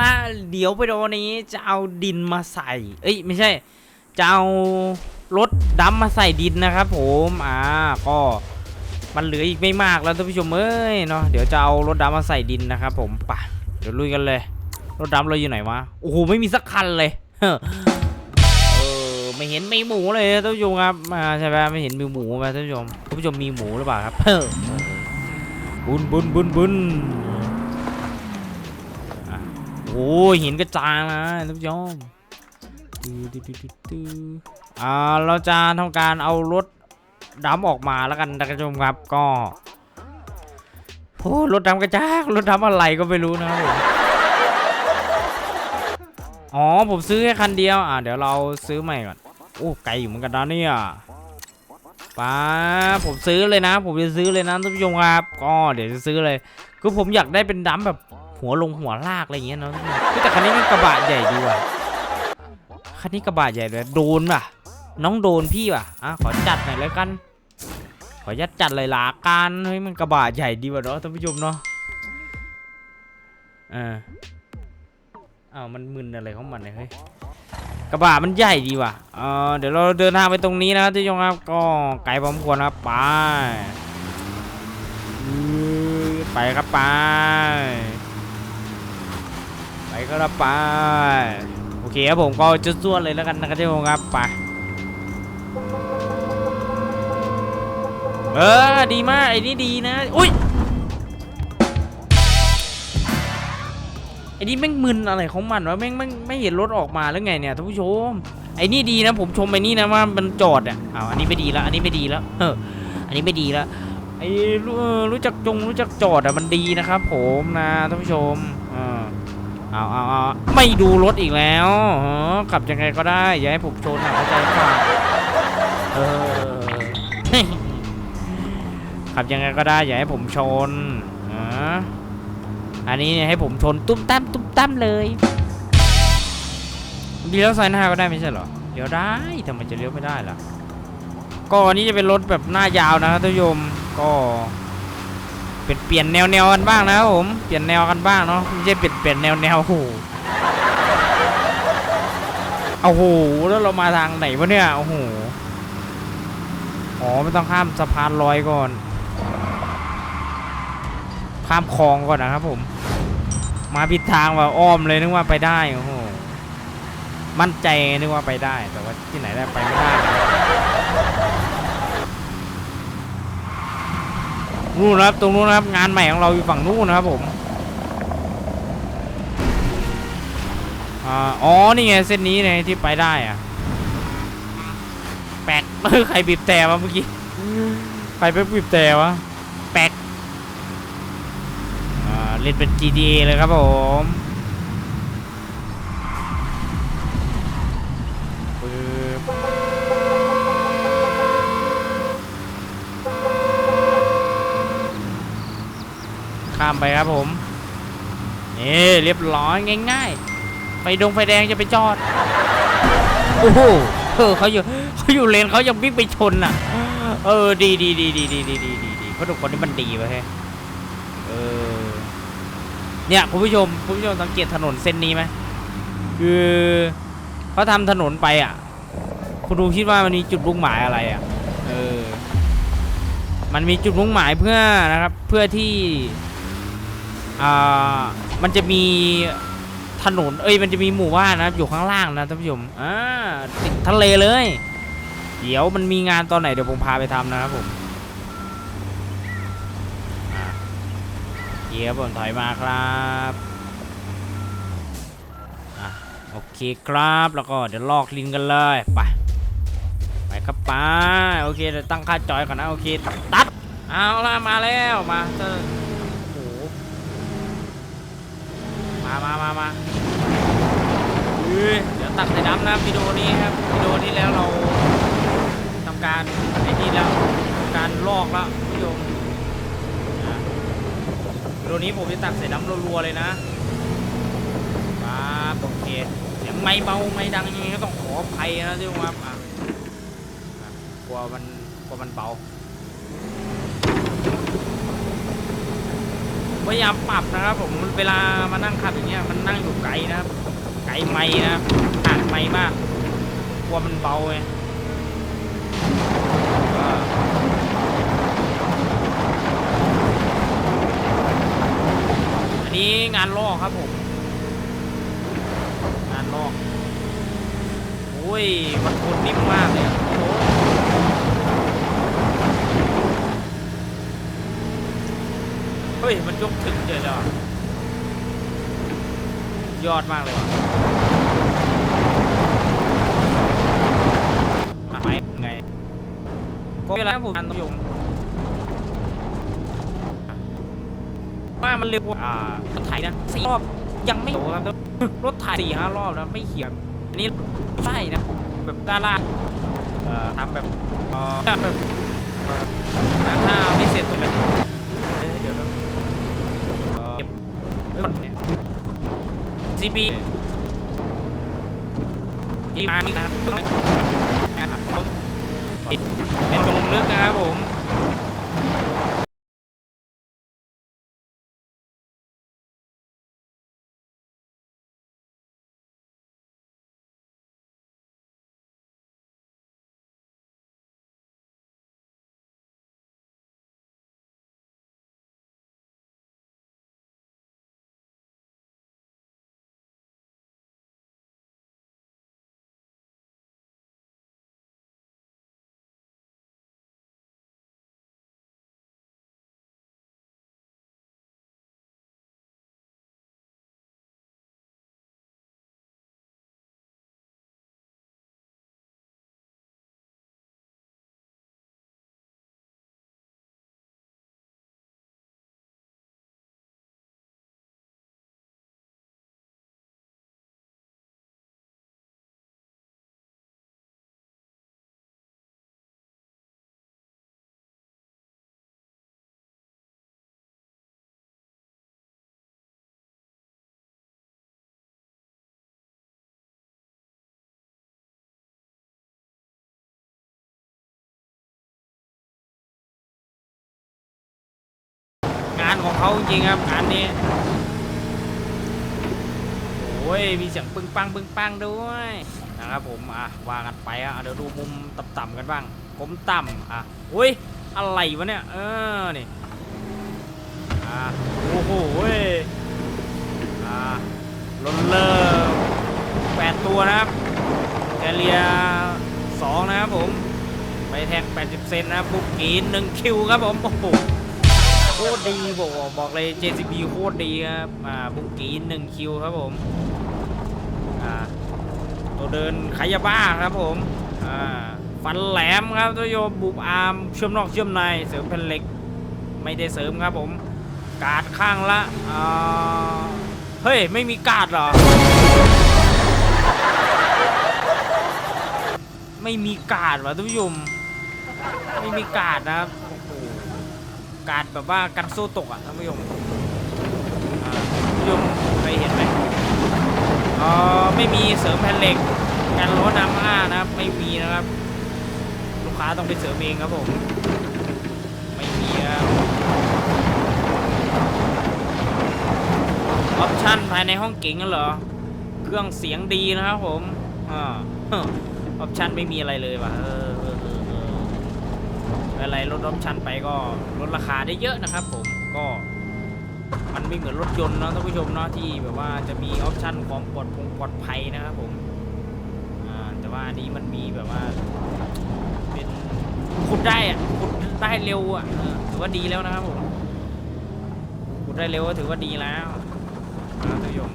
ละเดี๋ยวไปโดนนี้จะเอาดินมาใส่ เอ้ยไม่ใช่ จะเอารถดำมาใส่ดินนะครับ ผมอ่าก็มันเหลืออีกไม่มากแล้วท่านผู้ชมเอ้ยเนาะเดี๋ยวจะเอารถดำมาใส่ดินนะครับ ผมไปเดี๋ยวลุยกันเลย รถดำเราอยู่ไหนวะโอ้โหไม่มีสักคันเลยเออไม่เห็นไมีหมูเลยท่านผู้ชมครับอ่าใช่ไหมไม่เห็นมีหมูไหมท่านผู้ชมท่านผู้ชมมีหมูหรือเปล่าครับเฮ้อบุญบุญบุญบุญ อ้หินกระจายนะท่านผู้ชมตื้อตื้อตื้อตื้อตื้ออ่าเราจะทำการเอารถดำออกมาแล้วกันท่านผู้ชมครับก็โอ้รถดำกระจากรถดำอะไรก็ไม่รู้นะผมอ๋อผมซื้อแค่คันเดียว อ่าเดี๋ยวเราซื้อใหม่ก่อน โอ้ไกลอยู่เหมือนกันนะเนี่ยป้าผมซื้อเลยนะ ผมจะซื้อเลยนะท่านผู้ชมครับก็เดี๋ยวจะซื้อเลย คือผมอยากได้เป็นดำแบบ หัวลงหัวลากอะไรอย่างเงี้ยเนาะแต่คันนี้มันกระบะใหญ่ดีว่ะคันนี้กระบะใหญ่เลยโดนป่ะ น้องโดนพี่ป่ะอะขอจัดหน่อยแล้วกัน ขอยัดจัดเลยหละกันเฮ้ยมันกระบะใหญ่ดีว่ะเนาะท่านผู้ชมเนาะอ่าอ้าวมันมึนอะไรของมันเนี่ยเฮ้ยกระบะมันใหญ่ดีว่ะเออเดี๋ยวเราเดินทางไปตรงนี้นะครับท่านผู้ชมครับก็ไกลพอสมควรครับไปอือไปครับไป ไปก็รับไปโอเคครับผมก็จะส่วนเลยแล้วกันนะครับท่านผู้ชมครับไปเออดีมากไอ้นี่ดีนะอุ้ยไอ้นี่แม่งมึนอะไรของมันวะแม่งแม่งไม่เห็นรถออกมาแล้วไงเนี่ยท่านผู้ชมไอ้นี่ดีนะผมชมไอ้นี่นะว่ามันจอดอะอ้าวอันนี้ไม่ดีแล้วอันนี้ไม่ดีแล้วเอออันนี้ไม่ดีแล้วไอ้รู้รู้จักจงรู้จักจอดอะมันดีนะครับผมนะท่านผู้ชม เอาเอาเอาไม่ดูรถอีกแล้วขับยังไงก็ได้ อย่าให้ผมชนนะเข้าใจป่ะเออขับยังไงก็ได้ อย่าให้ผมชนอันนี้ให้ผมชนตุ้มตั้มตุ้มตั้มเลยเลี้ยวซ้ายหน้าก็ได้ไม่ใช่เหรอเลี้ยวได้ทำไมจะเลี้ยวไม่ได้ล่ะก็อันนี้จะเป็นรถแบบหน้ายาวนะครับท่านผู้ชมก็ เป็นเปลี่ยนแนวแนวกันบ้างนะครับผมเปลี่ยนแนวกันบ้างเนาะไม่ใช่เปลี่ยนเปลี่ยนแนวแนวโอ้โหโอ้โหแล้วเรามาทางไหนวะเนี่ยโอ้โหอ๋อไม่ต้องข้ามสะพานลอยก่อน ข้ามคลองก่อนนะครับผม มาผิดทางว่าอ้อมเลยนึกว่าไปได้โอ้โหมั่นใจนึกว่าไปได้ แต่ว่าที่ไหนได้ไปไม่ได้ นู่นนะครับตรงนู้นนะครับงานใหม่ของเราอยู่ฝั่งนู้นนะครับผมอ่าอ๋อนี่ไงเส้นนี้ไงที่ไปได้อะแปดใครบีบแต่วะเมื่อกี้ใครไปบีบแต่วะแปดอ่าเล่นเป็น GTA เลยครับผมามไปครับผมนี่เรียบร้อยง่ายๆไฟดงไฟแดงจะไปจอดโอ้โหเออเขาอยู่เขาอยู่เลนเขายังวิ่งไปชนอะ เออดีดีดีดีดีดีดีดีดีเพราะทุกคนนี่มันดีไปเฮ้เออเนี่ยคุณผู้ชมคุณผู้ชมสังเกตถนนเส้นนี้ไหมคือเขาทำถนนไปอะ คุณดูคิดว่ามันมีจุดมุ่งหมายอะไรอะเออมันมีจุดมุ่งหมายเพื่อนะครับ เพื่อที่ อ่ามันจะมีถนน เอ้ย มันจะมีหมู่บ้านนะครับอยู่ข้างล่างนะท่านผู้ชมอ่าติดทะเลเลย เดี๋ยวมันมีงานตอนไหนเดี๋ยวผมพาไปทำนะครับผมเดี๋ยวผมถอยมาครับอะโอเคครับ แล้วก็เดี๋ยวลอกลินกันเลยไปไปครับไปโอเคเดี๋ยวตั้งค่าจอยก่อนนะโอเคตัดเอาละมาแล้วมาเจอโอ้โห มามามามาเดี๋ยวตักใส่น้ำนะวิดีโอนี้ครับวิดีโอที่แล้วเราทำการไอ้นี่แล้วทำการลอกแล้วผู้ชมวิดีโอนี้ผมจะตักใส่น้ำรัวๆเลยนะครับโอเคเสียงไม่เบาไม่ดังยังไงก็ต้องขออภัยนะที่ว่าอะกลัวมันกลัวมันเบา พยายามปรับนะครับ ผมเวลามานั่งขับอย่างเงี้ยมันนั่งอยู่ไกลนะครับ ไกลไม่นะครับห่างไม่มากกลัวมันเบาไงอันนี้งานลอกครับผม งานลอกโอ้ยมันคนนิ่มมากเลยอะโอ้โหเฮ้ ยมันยกถึงเจอเลยว่ะยอดมากเลยว่ะอะไปไงก็เวลาผมทันต้องยงว่ามันเร็วกว่าอ่ารถไถนะสี่รอบยังไม่โตครับรถไถสี่ห้ารอบนะไม่เขียนอันนี้ใช่นะแบบด้านล่างทำแบบแบบเอ่อด้าไม่เสร็จตรงเลยเอ้ยเดี๋ยวนะเอ่อเก็บ เอ้ยเนี่ย CB ที่มานี่นะครับนะครับเป็นตรงลึกนะครับผมานของเขาจริงครับงานนี้โอ้ยมีเสียงปึ้งปังปึ้งปังด้วยนะครับผมอะว่ากันไปอะเดี๋ยวดูมุมต่ำๆกันบ้างผมต่ำอะอุ้ยอะไรวะเนี่ยเออนี่อะโอ้โหเว้ยอะลนเลอร์แปดตัวนะครับแกเลียสองนะครับผมไปแท็ก80 เซนนะครับบุกกีนหนึ่งคิวครับผมโอ้โห ตรดีบอกบอกเลย JCB โคตรดีครับอ่าบุกกีนหนึ่งคิวครับผมอ่าตัวเดินขยาบ้าครับผมอ่าฟันแหลมครับตัวโยมบุบอาร์มเชื่อมนอกเชื่อมในเสริมแผ่นเหล็กไม่ได้เสริมครับผม กาดข้างละอ่าเฮ้ย ไม่มีกาดหรอ ไม่มีกาดวะท่านผู้ชมไม่มีกาดนะครับ การแบบว่ากันสู้ตกอะท่านผู้ชมอ่าท่านผู้ชมเคยเห็นไหมอ๋อไม่มีเสริมแผ่นเหล็กกันล้อน้ำอ้านะครับ ไม่มีนะครับ ลูกค้าต้องไปเสริมเองครับผมไม่มีครับออปชั่นภายในห้องเก๋งเหรอเครื่องเสียงดีนะครับผมอ่าออปชั่นไม่มีอะไรเลยว่ะเออ อะไรลดออปชั่นไปก็ลดราคาได้เยอะนะครับผมก็มันไม่เหมือนรถยนต์นะท่านผู้ชมเนาะที่แบบว่าจะมีออปชั่นความปลอดพงปลอดภัยนะครับผมแต่ว่าอันนี้มันมีแบบว่าเป็นขุดได้อะขุดได้เร็วอะถือว่าดีแล้วนะครับผมขุดได้เร็วก็ถือว่าดีแล้วท่านผู้ชม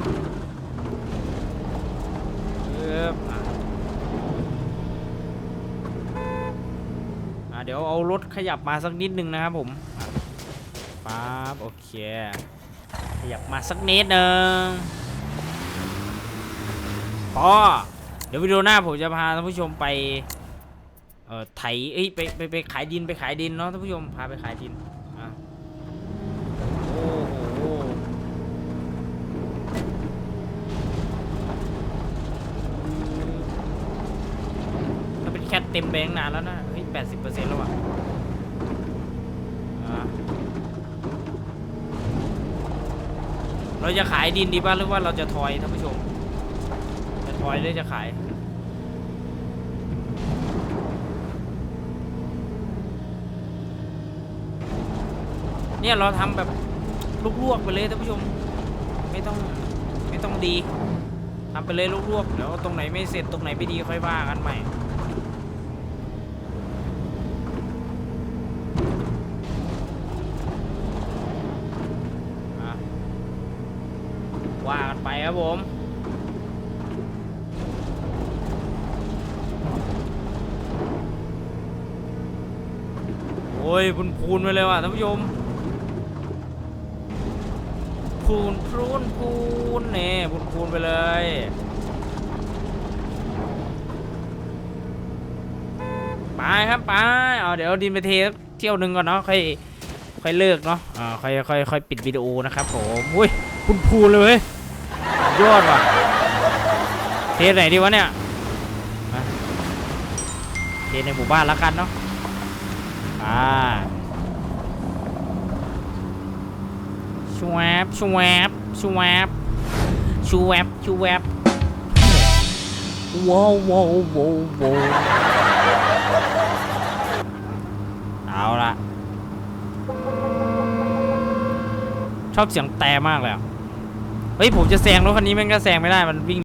เอออะ อะ เดี๋ยวเอารถขยับมาสักนิดนึงนะครับผมปั๊บโอเค ขยับมาสักนิดนึงพอเดี๋ยววิดีโอหน้าผมจะพาท่านผู้ชมไป เอ่อไถเอ้ยไปไปไปขายดินไปขายดินเนาะท่านผู้ชมพาไปขายดินอะโอ้โหถ้าเป็นแคทเต็มแบงค์นานแล้วนะ เฮ้ยแปดสิบเปอร์เซ็นต์แล้วอะเราจะขายดินดีป่ะหรือว่าเราจะทอยท่านผู้ชม จะทอยหรือจะขาย เนี่ยเราทำแบบลวกๆไปเลยท่านผู้ชม ไม่ต้องไม่ต้องดีทำไปเลยลวกๆเดี๋ยวตรงไหนไม่เสร็จตรงไหนไม่ดีค่อยว่ากันใหม่ อะ ว่ากันไปครับผมโอ้ยพูนพูนไปเลยว่ะท่านผู้ชมพูนพูนพูนเนี่ยพูนพูนไปเลยไปครับไปเอาเดี๋ยวดินไปเทเที่ยวหนึ่งก่อนเนาะค่อยค่อยเลิกเนาะอ่าค่อยค่อยค่อยปิดวิดีโอนะครับผมอุ้ย พูนพูนเลยเว้ยยอดว่ะเทไหนดีวะเนี่ยมาเทในหมู่บ้านแล้วกันเนาะอ่าชวบชวบชวบชวบชวบว้าวว้าวว้าวว้าวเอาละชอบเสียงแต่มากเลยอะ เฮ้ยผมจะแซงรถคันนี้แม่งก็แซงไม่ได้มันวิ่ง